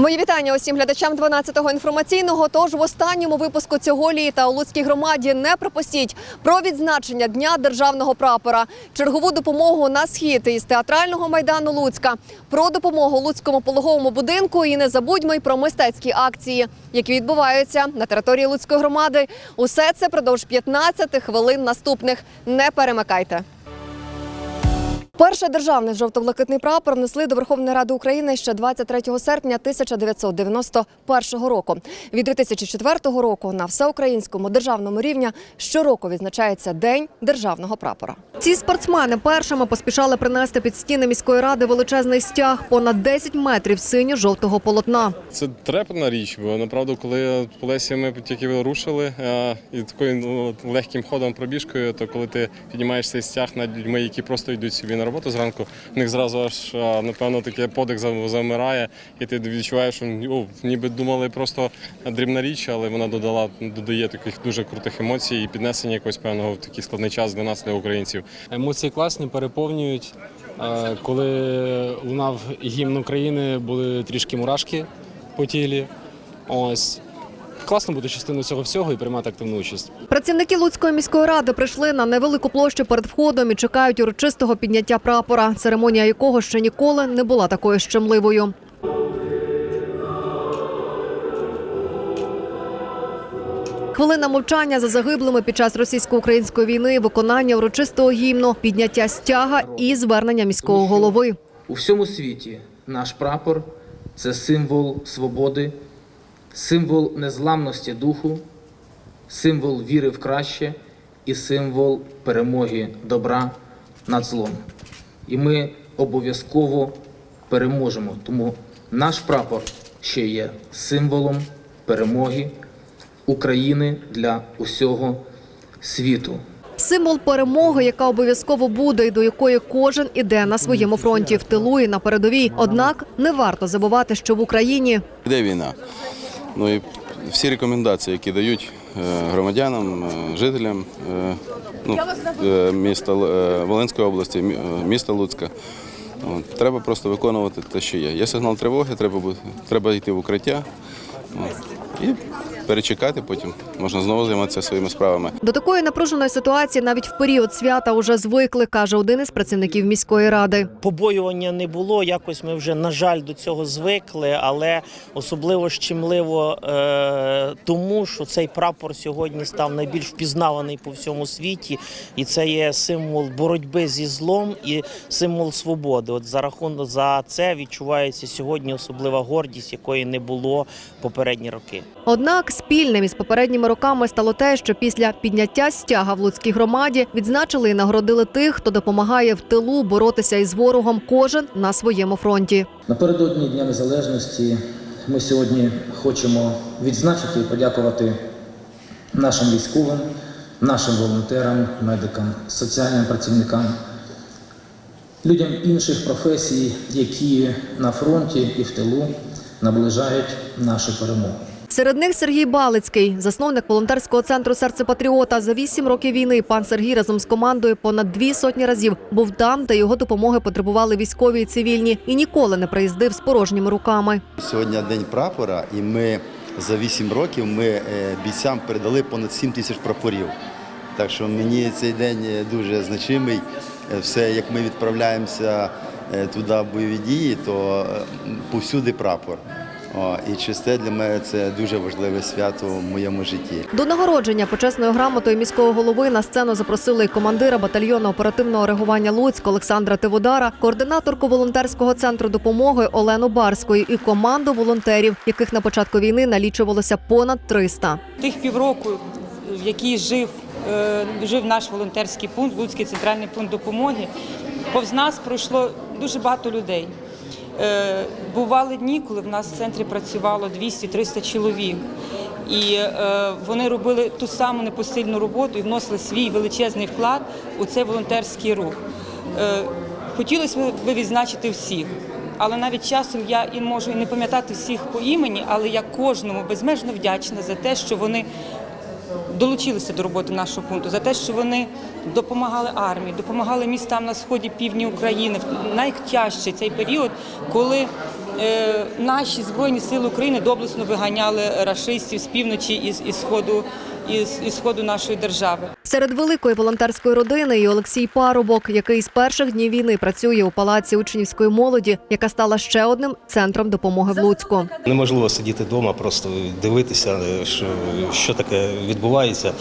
Мої вітання усім глядачам 12-го інформаційного. Тож в останньому випуску цього літа у Луцькій громаді не пропустіть про відзначення дня державного прапора, чергову допомогу на схід із театрального майдану Луцька, про допомогу Луцькому пологовому будинку і не забудьмо й про мистецькі акції, які відбуваються на території Луцької громади. Усе це продовж 15 хвилин наступних. Не перемикайте. Перший державний жовто-блакитний прапор внесли до Верховної Ради України ще 23 серпня 1991 року. Від 2004 року на всеукраїнському державному рівні щороку відзначається День державного прапора. Ці спортсмени першими поспішали принести під стіни міської ради величезний стяг понад 10 метрів синьо-жовтого полотна. Це трепна річ, бо направду, коли по Лесі ми тільки рушили і такою ну, легким ходом пробіжкою, то коли ти піднімаєш цей стяг над людьми, які просто йдуть собі на роботу зранку, в них зразу аж напевно таке подих замирає, і ти відчуваєш, що о, ніби думали просто дрібна річ, але вона додала додає таких дуже крутих емоцій і піднесення якогось певного в такий складний час для нас, для українців. Емоції класні, переповнюють. Коли лунав гімн України, були трішки мурашки по тілі. Ось класно бути частиною цього всього і приймати активну участь. Працівники Луцької міської ради прийшли на невелику площу перед входом і чекають урочистого підняття прапора, церемонія якого ще ніколи не була такою щемливою. Хвилина мовчання за загиблими під час російсько-української війни, виконання урочистого гімну, підняття стяга і звернення міського голови. У всьому світі наш прапор це символ свободи, символ незламності духу, символ віри в краще і символ перемоги добра над злом. І ми обов'язково переможемо. Тому наш прапор ще є символом перемоги України для усього світу. Символ перемоги, яка обов'язково буде, і до якої кожен іде на своєму фронті в тилу і на передовій. Однак не варто забувати, що в Україні Йде війна. Ну і всі рекомендації, які дають е, громадянам, е, жителям е, ну, міста Волинської області, міста Луцька. От, Треба просто виконувати те, що є. Є сигнал тривоги, треба, треба йти в укриття от, і перечекати, потім можна знову займатися своїми справами. до такої напруженої ситуації навіть в період свята уже звикли, каже один із працівників міської ради. побоювання не було. Якось ми вже, на жаль, до цього звикли, але особливо щемливо е, тому, що цей прапор сьогодні став найбільш впізнаваний по всьому світі, і це є символ боротьби зі злом і символ свободи. От за рахунок за це відчувається сьогодні особлива гордість, якої не було попередні роки. Однак спільним із попередніми роками стало те, що після підняття стяга в Луцькій громаді відзначили і нагородили тих, хто допомагає в тилу боротися із ворогом, кожен на своєму фронті. Напередодні Дня Незалежності ми сьогодні хочемо відзначити і подякувати нашим військовим, нашим волонтерам, медикам, соціальним працівникам, людям інших професій, які на фронті і в тилу наближають нашу перемогу. Серед них Сергій Балицький, засновник волонтерського центру Серце Патріота. За вісім років війни пан Сергій разом з командою понад дві сотні разів був там, де його допомоги потребували військові і цивільні, і ніколи не приїздив з порожніми руками. Сьогодні день прапора, і ми за 8 років ми е, бійцям передали понад 7 тисяч прапорів. Так що мені цей день е, дуже значимий. Е, Все, як ми відправляємося туди в бойові дії, то повсюди прапор. О, і чисте для мене це дуже важливе свято в моєму житті. До нагородження почесною грамотою міського голови на сцену запросили і командира батальйону оперативного реагування Луцьк Олександра Тиводара, координаторку волонтерського центру допомоги Олену Барської і команду волонтерів, яких на початку війни налічувалося понад 300. тих півроку, в який жив, е, жив наш волонтерський пункт, Луцький центральний пункт допомоги, повз нас пройшло дуже багато людей. Е, Бували дні, коли в нас в центрі працювало 200-300 чоловік. І е, вони робили ту саму непосильну роботу і вносили свій величезний вклад у цей волонтерський рух. Е, хотілося б відзначити всіх. Але навіть часом я і можу і не пам'ятати всіх по імені, але я кожному безмежно вдячна за те, що вони долучилися до роботи нашого пункту, за те, що вони допомагали армії, допомагали містам на сході півдні України найтяжчий цей період, коли е, наші Збройні Сили України доблесно виганяли рашистів з півночі і з- сходу, із, із сходу нашої держави. Серед великої волонтерської родини і Олексій Парубок, який з перших днів війни працює у палаці учнівської молоді, яка стала ще одним центром допомоги в Луцьку. Неможливо сидіти вдома, просто дивитися, що, що таке відбувається.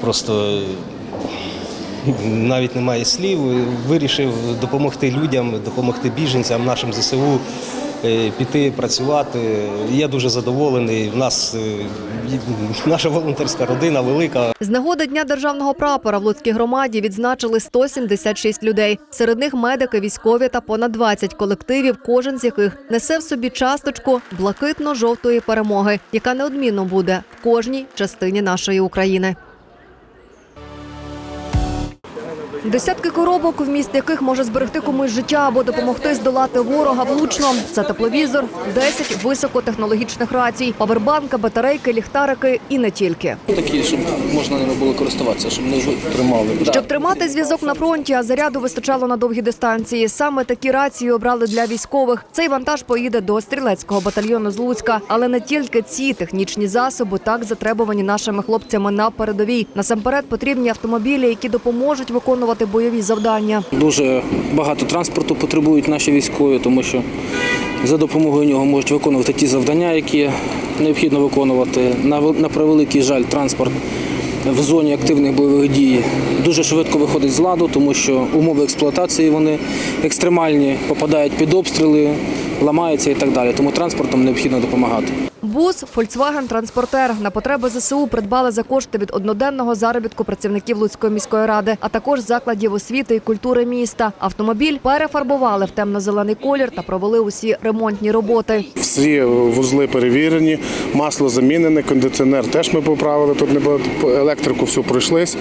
Просто навіть немає слів. Вирішив допомогти людям, допомогти біженцям, нашим ЗСУ, піти працювати. Я дуже задоволений. В нас е, наша волонтерська родина велика. З нагоди Дня державного прапора в Луцькій громаді відзначили 176 людей. Серед них медики, військові та понад 20 колективів, кожен з яких несе в собі часточку блакитно-жовтої перемоги, яка неодмінно буде в кожній частині нашої України. Десятки коробок, вміст яких може зберегти комусь життя або допомогти здолати ворога влучно. Це тепловізор, 10 високотехнологічних рацій, павербанки, батарейки, ліхтарики і не тільки. Такі, щоб можна ними було користуватися, щоб не тримали. Щоб тримати зв'язок на фронті, а заряду вистачало на довгі дистанції. Саме такі рації обрали для військових. Цей вантаж поїде до стрілецького батальйону з Луцька. Але не тільки ці технічні засоби так затребувані нашими хлопцями на передовій. Насамперед потрібні автомобілі, які допоможуть виконувати бойові завдання. Дуже багато транспорту потребують наші військові, тому що за допомогою нього можуть виконувати ті завдання, які необхідно виконувати. На превеликий жаль, транспорт в зоні активних бойових дій дуже швидко виходить з ладу, тому що умови експлуатації вони екстремальні, попадають під обстріли, ламаються і так далі. Тому транспортом необхідно допомагати. Бус Volkswagen Транспортер на потреби ЗСУ придбали за кошти від одноденного заробітку працівників Луцької міської ради, а також закладів освіти і культури міста. Автомобіль перефарбували в темно-зелений колір та провели усі ремонтні роботи. Всі вузли перевірені, масло замінене, кондиціонер теж ми поправили. Тут не було електрику всю пройшлись.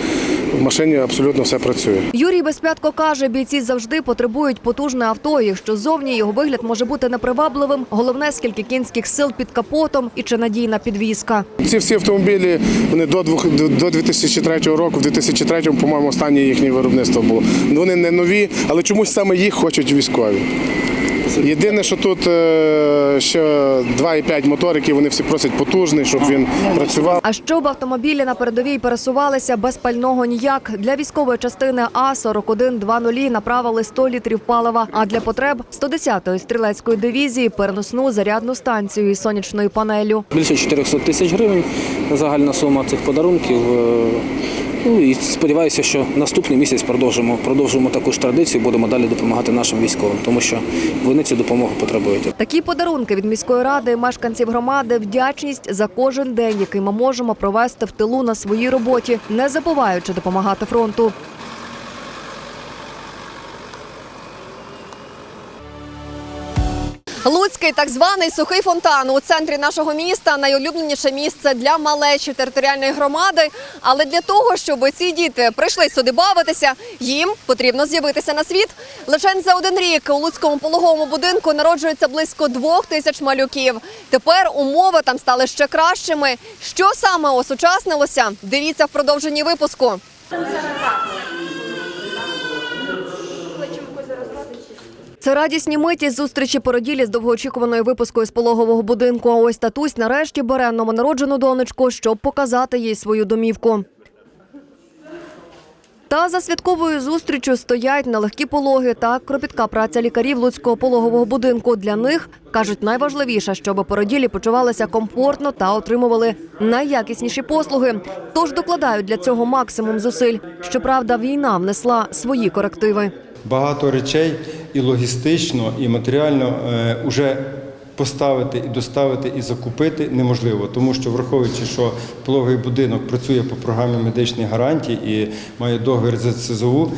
В машині абсолютно все працює. Юрій Безпятко каже, бійці завжди потребують потужне авто. Якщо зовні його вигляд може бути непривабливим, головне скільки кінських сил під капотом і чи надійна підвізка. Ці всі автомобілі вони до до 2003 року, в 2003, по-моєму, останнє їхнє виробництво було. Вони не нові, але чомусь саме їх хочуть військові. Єдине, що тут е, ще 2,5 мотор, вони всі просять потужний, щоб він працював. А щоб автомобілі на передовій пересувалися без пального ніяк. Для військової частини А 4120 направили 100 літрів палива. А для потреб 110-ї стрілецької дивізії переносну зарядну станцію із сонячною панелью. Більше 400 тисяч гривень загальна сума цих подарунків. Ну і сподіваюся, що наступний місяць продовжимо, продовжимо таку ж традицію, будемо далі допомагати нашим військовим, тому що вони цю допомогу потребують. Такі подарунки від міської ради мешканців громади вдячність за кожен день, який ми можемо провести в тилу на своїй роботі, не забуваючи допомагати фронту. Луцький так званий сухий фонтан у центрі нашого міста найулюбленіше місце для малечі територіальної громади. Але для того, щоб ці діти прийшли сюди бавитися, їм потрібно з'явитися на світ. Лише за один рік у Луцькому пологовому будинку народжується близько двох тисяч малюків. Тепер умови там стали ще кращими. Що саме осучаснилося? Дивіться в продовженні випуску. Це радісні миті зустрічі породілі з довгоочікуваною випускою з пологового будинку. А ось татусь нарешті бере новонароджену донечку, щоб показати їй свою домівку. Та за святковою зустрічю стоять нелегкі пологи та кропітка праця лікарів Луцького пологового будинку. Для них кажуть, найважливіше, щоб породілі почувалися комфортно та отримували найякісніші послуги. Тож докладають для цього максимум зусиль. Щоправда, війна внесла свої корективи. Багато речей і логістично, і матеріально вже поставити і доставити і закупити неможливо, тому що враховуючи, що пологовий будинок працює по програмі медичних гарантій і має договір з ЦЗУ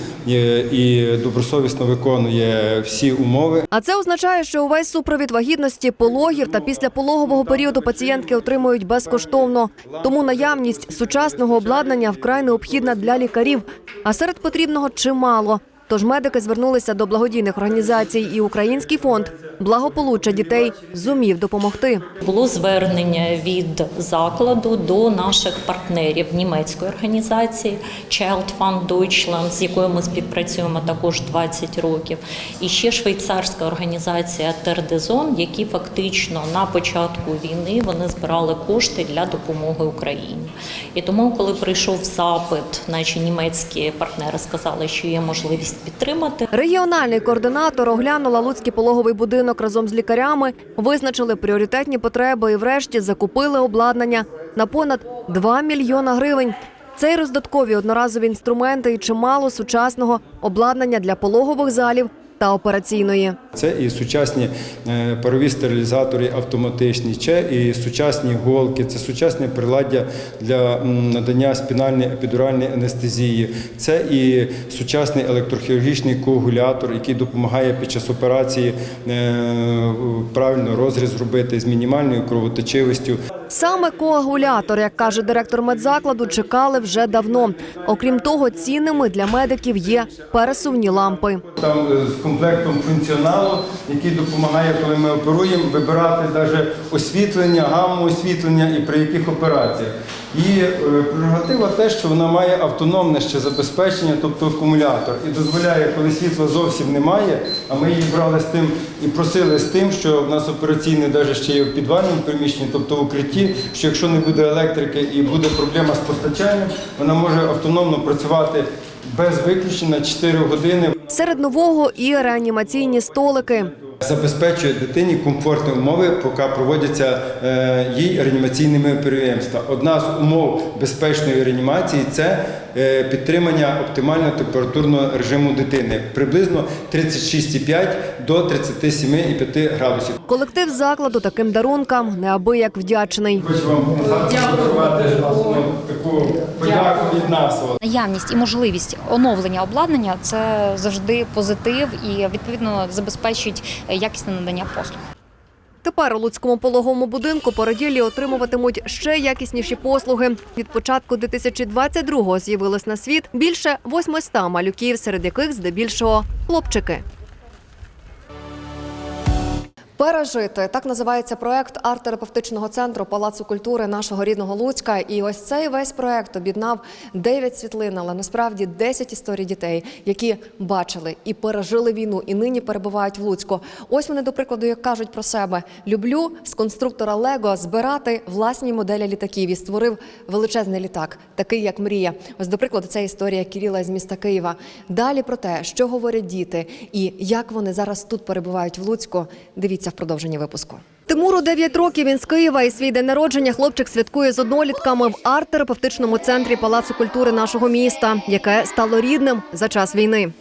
і добросовісно виконує всі умови. А це означає, що увесь супровід вагітності, пологів та післяпологового періоду пацієнтки отримують безкоштовно. Тому наявність сучасного обладнання вкрай необхідна для лікарів. А серед потрібного чимало. Тож медики звернулися до благодійних організацій і Український фонд благополуччя дітей зумів допомогти. Було звернення від закладу до наших партнерів німецької організації Child Fund Deutschland, з якою ми співпрацюємо також 20 років, і ще швейцарська організація Тердезон, які фактично на початку війни вони збирали кошти для допомоги Україні. І тому, коли прийшов запит, наші німецькі партнери сказали, що є можливість підтримати. Регіональний координатор оглянула Луцький пологовий будинок разом з лікарями, визначили пріоритетні потреби і врешті закупили обладнання на понад 2 мільйона гривень. Це й роздаткові одноразові інструменти і чимало сучасного обладнання для пологових залів та операційної. Це і сучасні е, парові стерилізатори автоматичні, це і сучасні голки, це сучасне приладдя для надання спінальної епідуральної анестезії, це і сучасний електрохірургічний коагулятор, який допомагає під час операції е, правильно розріз зробити з мінімальною кровоточивістю. Саме коагулятор, як каже директор медзакладу, чекали вже давно. Окрім того, цінними для медиків є пересувні лампи. Там е, з комплектом функціоналу, який допомагає, коли ми оперуємо, вибирати навіть освітлення, гамму освітлення і при яких операціях. І е, прерогатива те, що вона має автономне ще забезпечення, тобто акумулятор, і дозволяє, коли світла зовсім немає, а ми її брали з тим і просили з тим, що в нас операційне навіть ще є в підвальному приміщенні, тобто в укритті, що якщо не буде електрики і буде проблема з постачанням, вона може автономно працювати без виключення 4 години. Серед нового і реанімаційні столики. Забезпечує дитині комфортні умови, поки проводяться е, їй реанімаційними підприємства. Одна з умов безпечної реанімації це е, підтримання оптимального температурного режиму дитини приблизно 36,5 до 37,5 градусів. Колектив закладу таким дарункам неабияк вдячний. Хочу вам подарувати таку подяку від нас. Наявність і можливість оновлення обладнання це завжди позитив і відповідно забезпечить якісне надання послуг. Тепер у Луцькому пологовому будинку породілі отримуватимуть ще якісніші послуги. Від початку 2022-го з'явилось на світ більше 800 малюків, серед яких здебільшого хлопчики. Пережити так називається проект арт-терапевтичного центру Палацу культури нашого рідного Луцька. І ось цей весь проект об'єднав 9 світлин, але насправді 10 історій дітей, які бачили і пережили війну, і нині перебувають в Луцьку. Ось вони, до прикладу, як кажуть про себе: люблю з конструктора Лего збирати власні моделі літаків і створив величезний літак, такий як мрія. Ось, до прикладу, це історія Кіріла з міста Києва. Далі про те, що говорять діти і як вони зараз тут перебувають в Луцьку. Дивіться в продовженні випуску. Тимуру 9 років. Він з Києва і свій день народження хлопчик святкує з однолітками в арт-терапевтичному центрі Палацу культури нашого міста, яке стало рідним за час війни.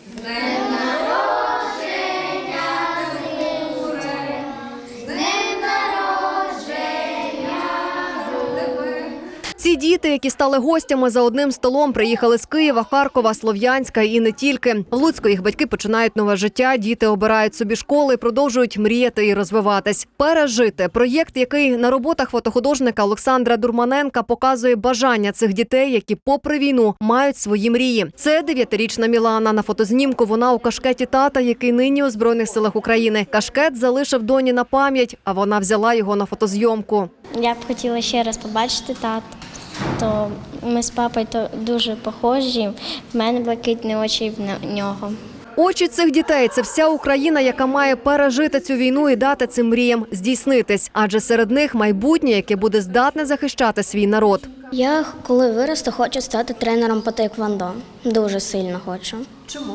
Діти, які стали гостями за одним столом, приїхали з Києва, Харкова, Слов'янська і не тільки. В Луцьку їх батьки починають нове життя. Діти обирають собі школи, продовжують мріяти і розвиватись. Пережити проєкт, який на роботах фотохудожника Олександра Дурманенка показує бажання цих дітей, які, попри війну, мають свої мрії. Це дев'ятирічна Мілана. На фотознімку вона у кашкеті тата, який нині у збройних силах України. Кашкет залишив доні на пам'ять, а вона взяла його на фотозйомку. Я б хотіла ще раз побачити тату. То ми з папою то дуже похожі. В мене блакитні очі і в нього. Очі цих дітей це вся Україна, яка має пережити цю війну і дати цим мріям здійснитись. Адже серед них майбутнє, яке буде здатне захищати свій народ. Я коли виросту, хочу стати тренером по тейквондо. Дуже сильно хочу. Чому?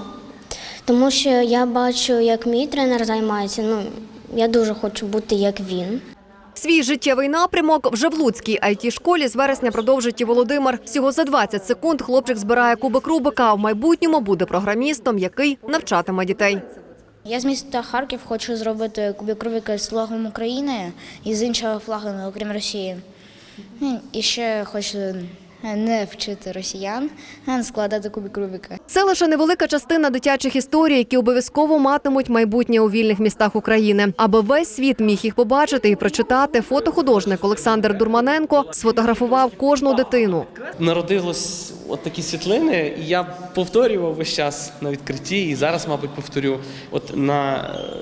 Тому що я бачу, як мій тренер займається. Ну я дуже хочу бути як він. Свій життєвий напрямок вже в Луцькій it школі з вересня продовжить і Володимир. Всього за 20 секунд хлопчик збирає кубик Рубика. А в майбутньому буде програмістом, який навчатиме дітей. Я з міста Харків хочу зробити кубик Рубика з флагом України і з іншого флагами, окрім Росії. Ну, І ще хочу не вчити росіян, складати кубик Рубіка. Це лише невелика частина дитячих історій, які обов'язково матимуть майбутнє у вільних містах України. Аби весь світ міг їх побачити і прочитати, фотохудожник Олександр Дурманенко сфотографував кожну дитину. Народилось от такі світлини, і я повторював весь час на відкритті, і зараз, мабуть, повторю. От на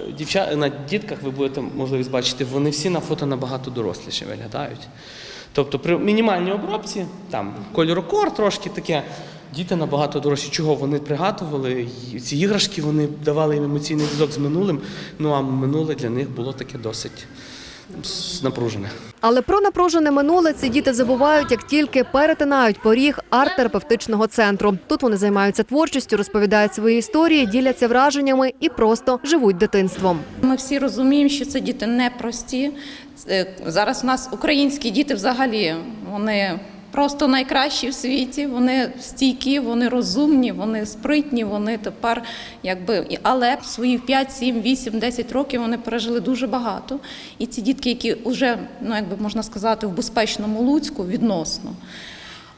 е, дівча... на дітках ви будете можливість бачити, вони всі на фото набагато доросліше виглядають. Тобто при мінімальній обробці, там кольорокор трошки таке, діти набагато дорожчі. Чого вони пригадували? Ці іграшки вони давали їм емоційний зв'язок з минулим. Ну а минуле для них було таке досить напружене. Але про напружене минуле ці діти забувають, як тільки перетинають поріг арт-терапевтичного центру. Тут вони займаються творчістю, розповідають свої історії, діляться враженнями і просто живуть дитинством. Ми всі розуміємо, що це діти непрості. Це- Зараз у нас українські діти взагалі вони просто найкращі в світі. Вони стійкі, вони розумні, вони спритні. Вони тепер якби але свої 5, 7, 8, 10 років вони пережили дуже багато. І ці дітки, які вже ну якби можна сказати, в безпечному Луцьку відносно.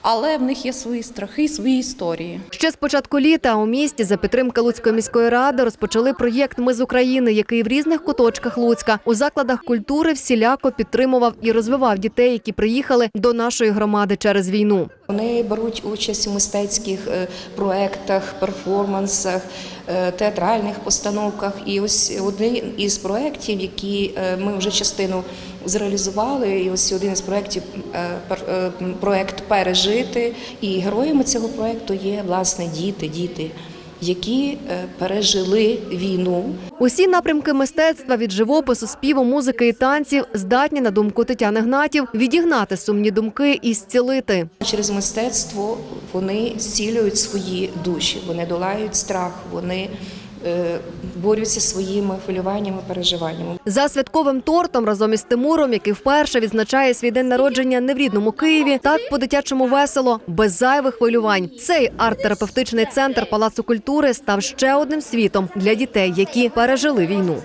Але в них є свої страхи, свої історії. Ще з початку літа у місті за підтримки Луцької міської ради розпочали проєкт Ми з України, який в різних куточках Луцька у закладах культури всіляко підтримував і розвивав дітей, які приїхали до нашої громади через війну. Вони беруть участь у мистецьких е, проектах, перформансах, е, театральних постановках. І ось один із проєктів, які е, ми вже частину зреалізували, і ось один із проєктів е, е, проєкт пережити. І героями цього проєкту є власне діти, діти, які е, пережили війну. Усі напрямки мистецтва від живопису, співу, музики і танців здатні, на думку Тетяни Гнатів, відігнати сумні думки і зцілити. Через мистецтво вони зцілюють свої душі, вони долають страх, вони борються своїми хвилюваннями, переживаннями. За святковим тортом разом із Тимуром, який вперше відзначає свій день народження не в рідному Києві, так по-дитячому весело, без зайвих хвилювань. Цей арт-терапевтичний центр Палацу культури став ще одним світом для дітей, які пережили війну.